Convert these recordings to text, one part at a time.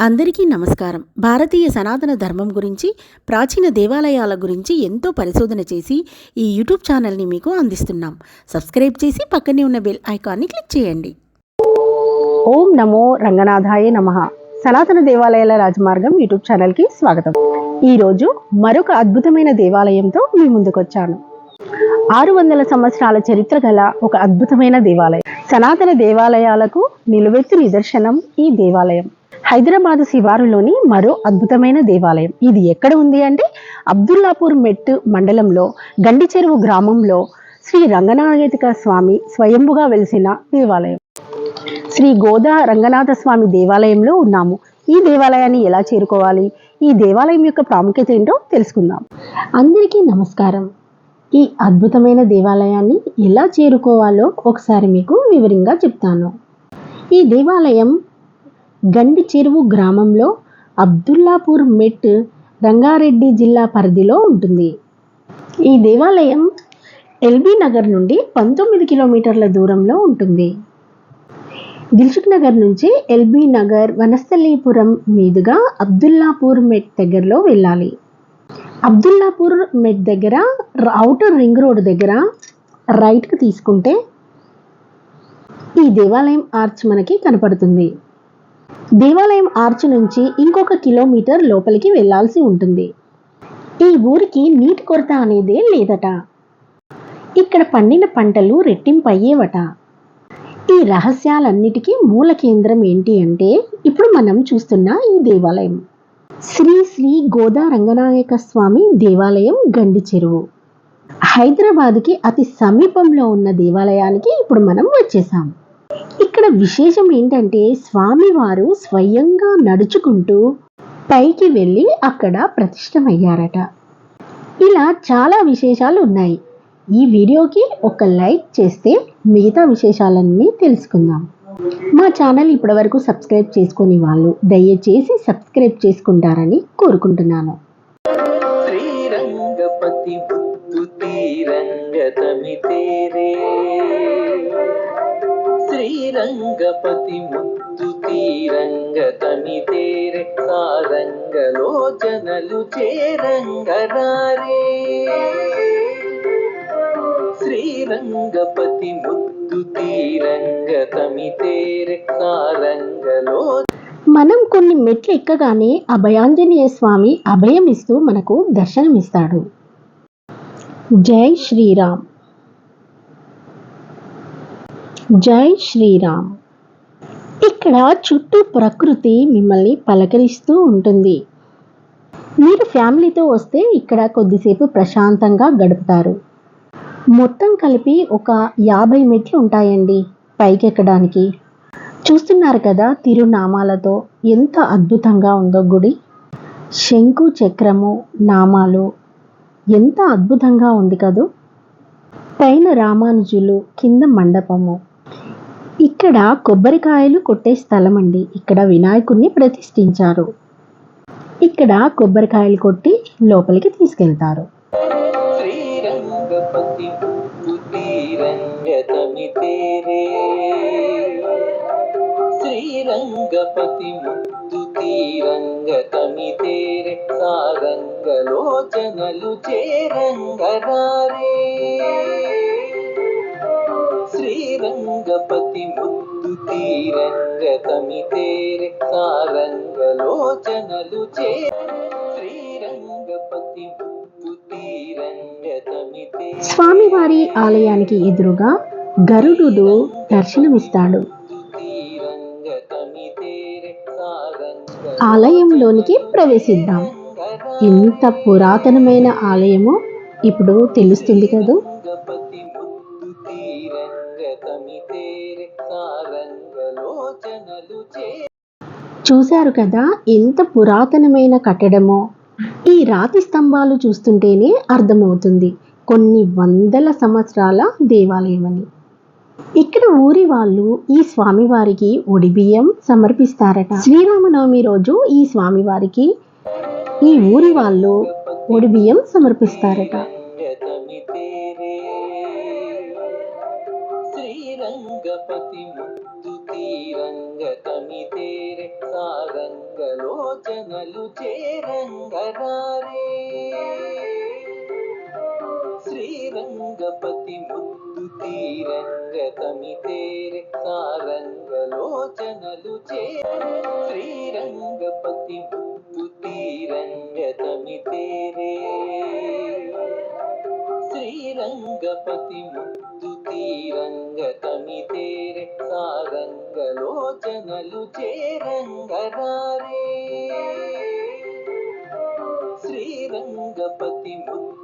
అందరికీ నమస్కారం. భారతీయ సనాతన ధర్మం గురించి ప్రాచీన దేవాలయాల గురించి ఎంతో పరిశోధన చేసి ఈ యూట్యూబ్ ఛానల్ని మీకు అందిస్తున్నాం. సబ్స్క్రైబ్ చేసి పక్కనే ఉన్న బెల్ ఐకాన్ని క్లిక్ చేయండి. ఓం నమో రంగనాథాయ నమ. సనాతన దేవాలయాల రాజమార్గం యూట్యూబ్ ఛానల్కి స్వాగతం. ఈరోజు మరొక అద్భుతమైన దేవాలయంతో మీ ముందుకొచ్చాను. ఆరు వందల సంవత్సరాల చరిత్ర గల ఒక అద్భుతమైన దేవాలయం. సనాతన దేవాలయాలకు నిలువెత్తు నిదర్శనం ఈ దేవాలయం. హైదరాబాద్ శివారులోని మరో అద్భుతమైన దేవాలయం. ఇది ఎక్కడ ఉంది అంటే అబ్దుల్లాపూర్ మెట్టు మండలంలో గండిచెరువు గ్రామంలో శ్రీ రంగనాయతిక స్వామి స్వయంభుగా వెలిసిన దేవాలయం. శ్రీ గోదా రంగనాథ స్వామి దేవాలయంలో ఉన్నాము. ఈ దేవాలయాన్ని ఎలా చేరుకోవాలి? ఈ దేవాలయం యొక్క ప్రాముఖ్యత ఏంటో తెలుసుకుందాం. అందరికీ నమస్కారం. ఈ అద్భుతమైన దేవాలయాన్ని ఎలా చేరుకోవాలో ఒకసారి మీకు వివరంగా చెప్తాను. ఈ దేవాలయం గండి చెరువు గ్రామంలో అబ్దుల్లాపూర్ మెట్ రంగారెడ్డి జిల్లా పరిధిలో ఉంటుంది. ఈ దేవాలయం ఎల్బీ నగర్ నుండి పంతొమ్మిది కిలోమీటర్ల దూరంలో ఉంటుంది. దిల్సుఖ్ నగర్ నుంచి ఎల్బీ నగర్ వనస్థలీపురం మీదుగా అబ్దుల్లాపూర్ మెట్ దగ్గరలో వెళ్ళాలి. అబ్దుల్లాపూర్ మెట్ దగ్గర అవుటర్ రింగ్ రోడ్ దగ్గర రైట్కి తీసుకుంటే ఈ దేవాలయం ఆర్చ్ మనకి కనపడుతుంది. దేవాలయం ఆర్చ్ నుంచి ఇంకొక కిలోమీటర్ లోపలికి వెళ్ళాల్సి ఉంటుంది. ఈ ఊరికి నీటి కొరత అనేదే లేదట. ఇక్కడ పండిన పంటలు రెట్టింపు అయ్యేవట. ఈ రహస్యాలన్నిటికీ మూల కేంద్రం ఏంటి అంటే ఇప్పుడు మనం చూస్తున్న ఈ దేవాలయం. శ్రీ శ్రీ గోదా రంగనాయక స్వామి దేవాలయం గండి చెరువు. హైదరాబాద్కి అతి సమీపంలో ఉన్న దేవాలయానికి ఇప్పుడు మనం వచ్చేసాం. ఇక్కడ విశేషం ఏంటంటే స్వామివారు స్వయంగా నడుచుకుంటూ పైకి వెళ్ళి అక్కడ ప్రతిష్టమయ్యారట. ఇలా చాలా విశేషాలు ఉన్నాయి. ఈ వీడియోకి ఒక లైక్ చేస్తే మిగతా విశేషాలన్నీ తెలుసుకుందాం. మా ఛానల్ ఇప్పటివరకు సబ్స్క్రైబ్ చేసుకుని వాళ్ళు దయచేసి సబ్స్క్రైబ్ చేసుకుంటారని కోరుకుంటున్నాను. శ్రీరంగపతి బుద్ధు తీరంగతమి తేరే. శ్రీరంగపతి ముద్దు తేరే. సారంగలోచనలు చేరంగరారే. శ్రీరంగపతి ముద్దు మనం కొన్ని మెట్లు ఎక్కగానే అభయాంజనేయ స్వామి అభయం ఇస్తూ మనకు దర్శనమిస్తాడు. జై శ్రీరామ్. జై శ్రీరామ్. ఇక్కడ చుట్టూ ప్రకృతి మిమ్మల్ని పలకరిస్తూ ఉంటుంది. మీరు ఫ్యామిలీతో వస్తే ఇక్కడ కొద్దిసేపు ప్రశాంతంగా గడుపుతారు. మొత్తం కలిపి ఒక యాభై మెట్లు ఉంటాయండి పైకెక్కడానికి. చూస్తున్నారు కదా తిరునామాలతో ఎంత అద్భుతంగా ఉందో గుడి. శంకు చక్రము నామాలు ఎంత అద్భుతంగా ఉంది కదూ. పైన రామానుజులు కింద మండపము. ఇక్కడ కొబ్బరికాయలు కొట్టే స్థలం అండి ఇక్కడ వినాయకుడిని ప్రతిష్ఠించారు. ఇక్కడ కొబ్బరికాయలు కొట్టి లోపలికి తీసుకెళ్తారు. శ్రీరంగపతి ముద్దు తీరంగతమి తేరే సారంగలోచనలు చేరంగరారే. శ్రీరంగపతి ముద్దు తీరంగతమి తేరే సారంగలోచనలు చే శ్రీరంగపతి ముద్దు తీరంగతమి తమితే స్వామివారి ఆలయానికి ఎదురుగా గరుడు దర్శనమిస్తాడు. ఆలయంలోనికి ప్రవేశిద్దాం. ఇంత పురాతనమైన ఆలయము ఇప్పుడు తెలుస్తుంది కదూ? చూశారు కదా ఎంత పురాతనమైన కట్టడమో. ఈ రాతి స్తంభాలు చూస్తుంటేనే అర్థమవుతుంది. కొన్ని వందల సంవత్సరాల దేవాలయం అని ఇక్కడ ఊరి వాళ్ళు ఈ స్వామివారికి ఒడిబియ్యం సమర్పిస్తారట. శ్రీరామనవమి రోజు ఈ స్వామివారికి ఈ ఊరి వాళ్ళు ఒడిబియ్యం సమర్పిస్తారట. శ్రీరంగపతి ముద్దు సారంగలోచనలు చేరంగరారే. శ్రీరంగపతి ముద్దు తీరంగ తమితేరే సారంగలోచనలు చే శ్రీరంగపతి ముద్దు తీరంగ తమితేరే శ్రీరంగపతి ముద్దు తీరంగ తమితేరే సారంగలోచనలు చేరంగరారే శ్రీరంగపతి ముద్దు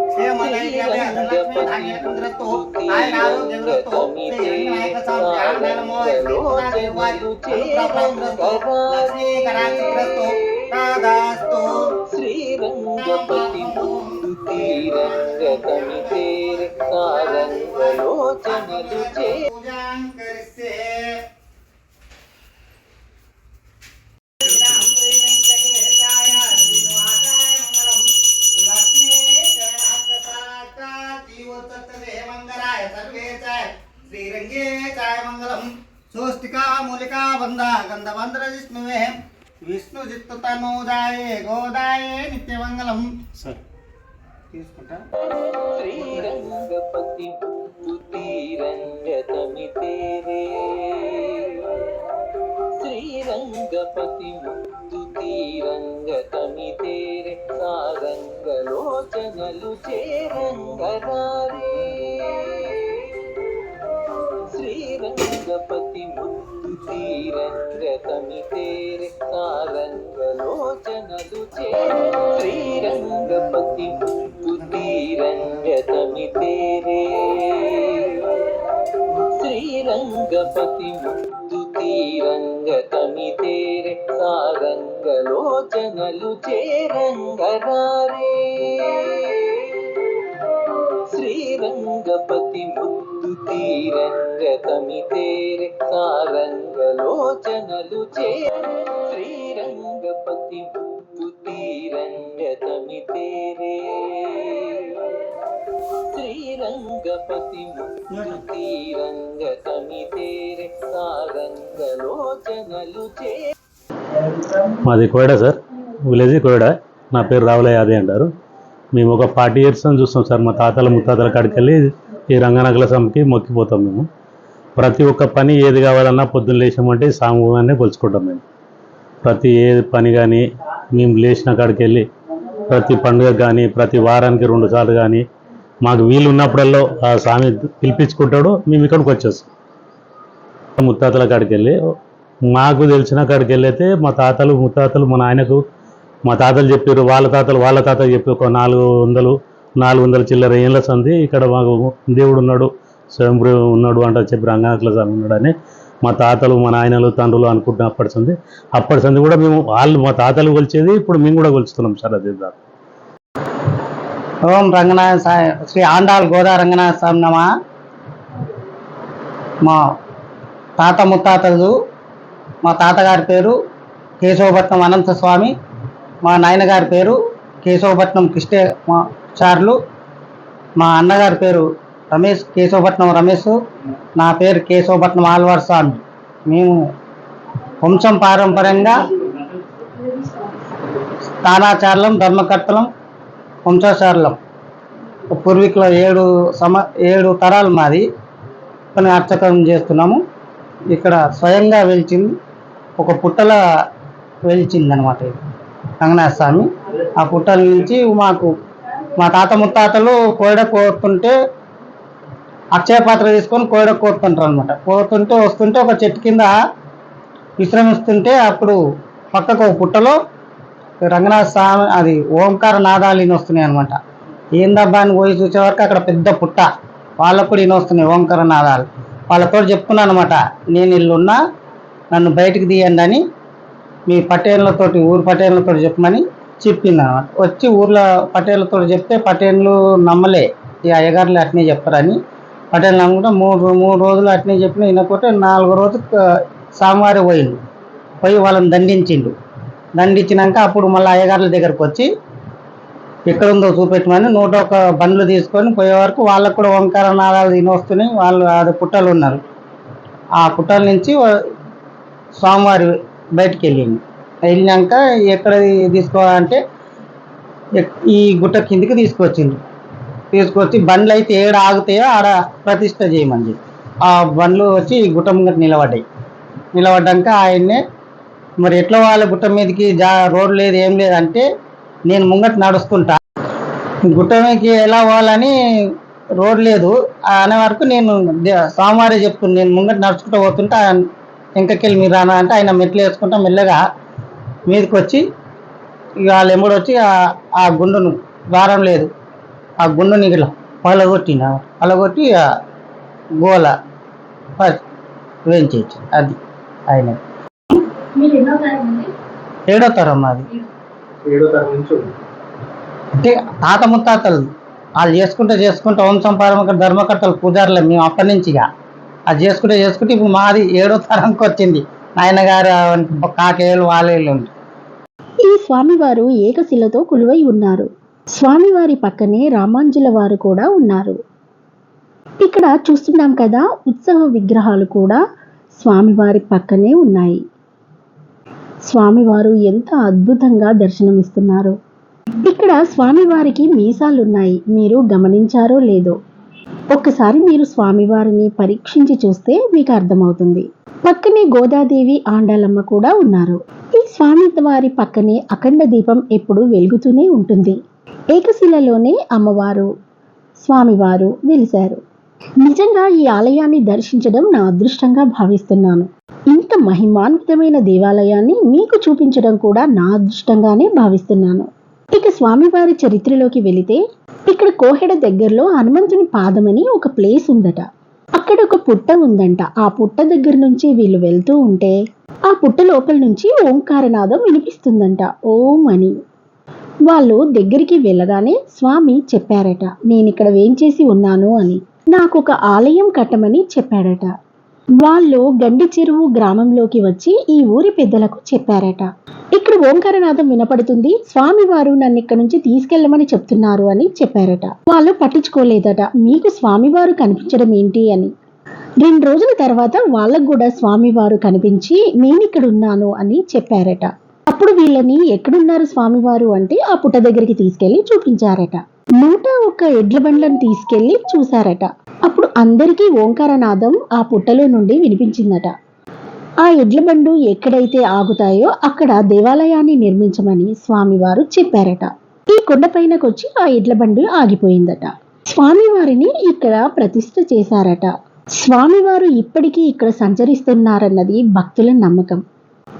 శ్రీరంగపతి ముద్దు తీరంగ తమితేరే సారంగలోచనలు చే సోష్టికా మూలికా బంధ గంధబంధ్ర విష్ణువే. విష్ణు చిత్తు తనూదాయే గోదాయే నిత్యమంగళం. తీసుకుంటా. శ్రీరంగపతి శ్రీరంగపతి సారంగలోచనలు చేరంగరారే. శ్రీరంగపతి ముద్దు తీరంగ తమితేరే సారంగలోచనలు చే శ్రీరంగపతి ముద్దు తీరంగ తమితేరే శ్రీరంగపతి ముద్దు తీరంగ తమితేరే సారంగలోచనలు చేరంగరారే. శ్రీరంగపతి ముద్దు తీరంగ తమితేరే సారంగలోచనలు చే శ్రీరంగపతి ముద్దు తీరంగ తమితేరే శ్రీరంగపతి ముద్దు తీరంగ తమితేరే సారంగలోచనలు చే మాది కోయడ సార్. విలేజ్ కోయడ నా పేరు రావుల యాదే అంటారు. మేము ఒక ఫార్టీ ఇయర్స్ అని చూస్తాం సార్. మా తాతల ముత్తాతల కాడికి వెళ్ళి ఈ రంగనగల స్వామికి మొక్కిపోతాం మేము. ప్రతి ఒక్క పని ఏది కావాలన్నా పొద్దున్న లేచామంటే సామూహాన్ని కొలుచుకుంటాం మేము. ప్రతి ఏ పని కానీ మేము లేచిన కాడికి వెళ్ళి ప్రతి పండుగ కానీ ప్రతి వారానికి రెండు సార్లు కానీ మాకు వీలు ఉన్నప్పుడల్లో ఆ స్వామి పిలిపించుకుంటాడు మేము ఇక్కడికి వచ్చేస్తాం. ముత్తాతల కాడికి వెళ్ళి మాకు తెలిసిన కాడికి వెళ్ళైతే మా తాతలు ముత్తాతలు మా నాయనకు మా తాతలు చెప్పారు వాళ్ళ తాతలు వాళ్ళ తాతలు చెప్పి ఒక నాలుగు వందలు నాలుగు వందల చిల్లర ఏళ్ళ సంది ఇక్కడ మాకు దేవుడు ఉన్నాడు స్వయంభూ ఉన్నాడు అంటే చెప్పి రంగనాథుల స్వామి ఉన్నాడని మా తాతలు మా నాయనలు తండ్రులు అనుకుంటున్న అప్పటి సంది అప్పటి సంది కూడా మేము వాళ్ళు మా తాతలు కొలిచేది ఇప్పుడు మేము కూడా కొలుస్తున్నాం సార్ అదే సార్. ఓం రంగనాథ శ్రీ ఆండాల్ గోదా రంగనాథ స్వామి నమ. మా తాత ముత్తాతలు మా తాతగారి పేరు కేశవపట్నం అనంత స్వామి. మా నాయనగారి పేరు కేశవపట్నం కృష్ణే మా చార్లు. మా అన్నగారి పేరు రమేష్ కేశవపట్నం రమేష్. నా పేరు కేశవపట్నం ఆల్వార్ స్వామి. మేము వంశం పారంపర్యంగా స్థానాచారులం ధర్మకర్తలం వంశాచారులం. పూర్వీకుల ఏడు సమ ఏడు తరాలు మాది. పని అర్చకం చేస్తున్నాము. ఇక్కడ స్వయంగా వెలిచింది ఒక పుట్టల వెలిచింది అనమాట ఇది. స్వామి ఆ పుట్టల నుంచి మాకు మా తాత ముత్తాతలు కోయడ కోరుతుంటే అక్షయ పాత్ర తీసుకొని కోయడ కోరుతుంటారు అనమాట కోరుతుంటే వస్తుంటే ఒక చెట్టు కింద విశ్రమిస్తుంటే అప్పుడు పక్కకు ఒక పుట్టలో రంగనాథ స్వామి అది ఓంకార నాదాలు ఈయన వస్తున్నాయి అనమాట ఏందబ్బా అని పోయి చూసే వరకు అక్కడ పెద్ద పుట్ట. వాళ్ళకు కూడా ఈయన వస్తున్నాయి ఓంకార నాదాలు. వాళ్ళతో చెప్పుకున్నాను అనమాట నేను ఇల్లున్నా నన్ను బయటికి తీయండి అని మీ పటేళ్ళతోటి ఊరు పటేళ్ళతో చెప్పమని చెప్పింది అనమాట వచ్చి ఊర్లో పటేళ్ళతో చెప్తే పటేళ్ళు నమ్మలే. ఈ అయ్యగారులు అట్నే చెప్తారని పటేళ్ళు నమ్ముకుంటే మూడు మూడు రోజులు అట్నే చెప్పిన వినకపోతే నాలుగో రోజు స్వామివారి పోయిండు. పోయి వాళ్ళని దండించిండు. దండించినాక అప్పుడు మళ్ళీ అయ్యగారుల దగ్గరకు వచ్చి ఎక్కడ ఉందో చూపెట్టమని నూట ఒక బండ్లు తీసుకొని పోయే వరకు వాళ్ళకు కూడా ఓంకార నాదాలు తినొస్తున్నాయి. వాళ్ళు అది పుట్టలు ఉన్నారు. ఆ పుట్టల నుంచి స్వామివారి బయటికి వెళ్ళింది వెళ్ళినాక ఎక్కడ తీసుకోవాలంటే ఈ గుట్ట కిందికి తీసుకొచ్చింది. తీసుకొచ్చి బండ్లు అయితే ఏడ ఆగుతాయో ఆడ ప్రతిష్ట చేయమని చెప్పి. ఆ బండ్లు వచ్చి ఈ గుట్ట ముంగట నిలబడ్డాయి. నిలబడ్డాక ఆయన్నే మరి ఎట్లా వాళ్ళ గుట్ట మీదకి జా రోడ్ లేదు ఏం లేదంటే నేను ముంగట నడుస్తుంటా గుట్ట మీదకి ఎలా పోవాలని రోడ్ లేదు. ఆ అనే వరకు నేను దే- చెప్తున్నాను నేను ముంగట నడుచుకుంటూ పోతుంటా ఇంకకెళ్ళి మీరు రానా అంటే ఆయన మెట్లు వేసుకుంటా మెల్లగా మీదకి వచ్చి ఇక వాళ్ళు ఎంబడి వచ్చి ఆ- ఆ గుండును ద్వారం లేదు. ఆ గుండుని ఇట్లా పలగొట్టిన పలగొట్టి ఆ గోల వేయించేయచ్చు. అది ఆయన ఏడో తరం మాది. అంటే తాత ముత్తాతలు. వాళ్ళు చేసుకుంటే చేసుకుంటే వంశం పరమక ధర్మకర్తలు పూజారులే మేము అప్పటి నుంచి ఇక. అది చేసుకుంటే చేసుకుంటే ఇప్పుడు మాది ఏడో తరంకి వచ్చింది. నాయనగారు కాకేళ్ళు వాళ్ళేళ్ళు ఈ స్వామివారు ఏకశిలతో కొలువై ఉన్నారు. స్వామివారి పక్కనే రామాంజుల వారు కూడా ఉన్నారు. ఇక్కడ చూస్తున్నాం కదా ఉత్సవ విగ్రహాలు కూడా స్వామివారి పక్కనే ఉన్నాయి. స్వామివారు ఎంత అద్భుతంగా దర్శనమిస్తున్నారు. ఇక్కడ స్వామివారికి మీసాలున్నాయి. మీరు గమనించారో లేదో. ఒక్కసారి మీరు స్వామివారిని పరీక్షించి చూస్తే మీకు అర్థమవుతుంది. పక్కనే గోదాదేవి ఆండాలమ్మ కూడా ఉన్నారు. ఈ స్వామి వారి పక్కనే అఖండ దీపం ఎప్పుడు వెలుగుతూనే ఉంటుంది. ఏకశిలలోనే అమ్మవారు స్వామివారు వెలిశారు. నిజంగా ఈ ఆలయాన్ని దర్శించడం నా అదృష్టంగా భావిస్తున్నాను. ఇంత మహిమాన్వితమైన దేవాలయాన్ని మీకు చూపించడం కూడా నా అదృష్టంగానే భావిస్తున్నాను. ఇక స్వామివారి చరిత్రలోకి వెళితే ఇక్కడ కోహెడ దగ్గరలో హనుమంతుని పాదమని ఒక ప్లేస్ ఉందట. అక్కడ ఒక పుట్ట ఉందంట. ఆ పుట్ట దగ్గర నుంచి వీళ్ళు వెళ్తూ ఉంటే ఆ పుట్ట లోపల నుంచి ఓంకారనాదం వినిపిస్తుందంట. ఓం అని. వాళ్ళు దగ్గరికి వెళ్ళగానే స్వామి చెప్పారట నేను ఇక్కడ వేంచేసి ఉన్నాను అని. నాకు ఒక ఆలయం కట్టమని చెప్పాడట. వాళ్ళు గండి చెరువు గ్రామంలోకి వచ్చి ఈ ఊరి పెద్దలకు చెప్పారట. అప్పుడు ఓంకారనాథం వినపడుతుంది. స్వామివారు నన్ను ఇక్కడ నుంచి తీసుకెళ్ళమని చెప్తున్నారు అని చెప్పారట. వాళ్ళు పట్టించుకోలేదట. మీకు స్వామివారు కనిపించడం ఏంటి అని. రెండు రోజుల తర్వాత వాళ్ళకు కూడా స్వామివారు కనిపించి నేను ఇక్కడ ఉన్నాను అని చెప్పారట. అప్పుడు వీళ్ళని ఎక్కడున్నారు స్వామివారు అంటే ఆ పుట్ట దగ్గరికి తీసుకెళ్ళి చూపించారట. నూట ఒక్క ఎడ్ల బండ్లను తీసుకెళ్ళి చూశారట. అప్పుడు అందరికీ ఓంకారనాదం ఆ పుట్టలో నుండి వినిపించిందట. ఆ ఎడ్ల బండు ఎక్కడైతే ఆగుతాయో అక్కడ దేవాలయాన్ని నిర్మించమని స్వామివారు చెప్పారట. ఈ కొండపైనకొచ్చి ఆ ఎడ్ల బండి ఆగిపోయిందట. స్వామివారిని ఇక్కడ ప్రతిష్ఠ చేశారట. స్వామివారు ఇప్పటికీ ఇక్కడ సంచరిస్తున్నారన్నది భక్తుల నమ్మకం.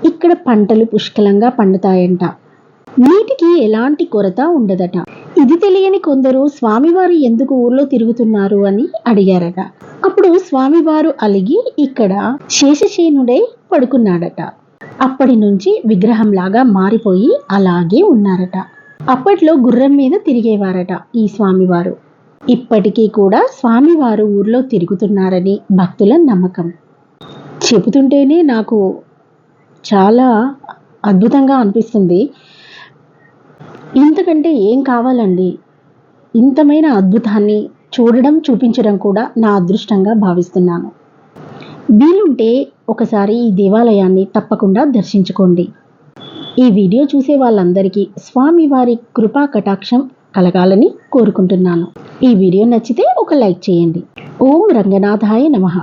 ఇక్కడ పంటలు పుష్కలంగా పండుతాయంట. నీటికి ఎలాంటి కొరత ఉండదట. ఇది తెలియని కొందరు స్వామివారు ఎందుకు ఊర్లో తిరుగుతున్నారు అని అడిగారట. అప్పుడు స్వామివారు అలిగి ఇక్కడ శేషశేనుడై పడుకున్నాడట. అప్పటి నుంచి విగ్రహంలాగా మారిపోయి అలాగే ఉన్నారట. అప్పట్లో గుర్రం మీద తిరిగేవారట ఈ స్వామివారు. ఇప్పటికీ కూడా స్వామివారు ఊర్లో తిరుగుతున్నారని భక్తుల నమ్మకం. చెబుతుంటేనే నాకు చాలా అద్భుతంగా అనిపిస్తుంది. ఇంతకంటే ఏం కావాలండి? ఇంతమైన అద్భుతాన్ని చూడడం చూపించడం కూడా నా అదృష్టంగా భావిస్తున్నాను. వీలుంటే ఒకసారి ఈ దేవాలయాన్ని తప్పకుండా దర్శించుకోండి. ఈ వీడియో చూసే వాళ్ళందరికీ స్వామివారి కృపా కటాక్షం కలగాలని కోరుకుంటున్నాను. ఈ వీడియో నచ్చితే ఒక లైక్ చేయండి. ఓం రంగనాథాయ నమః.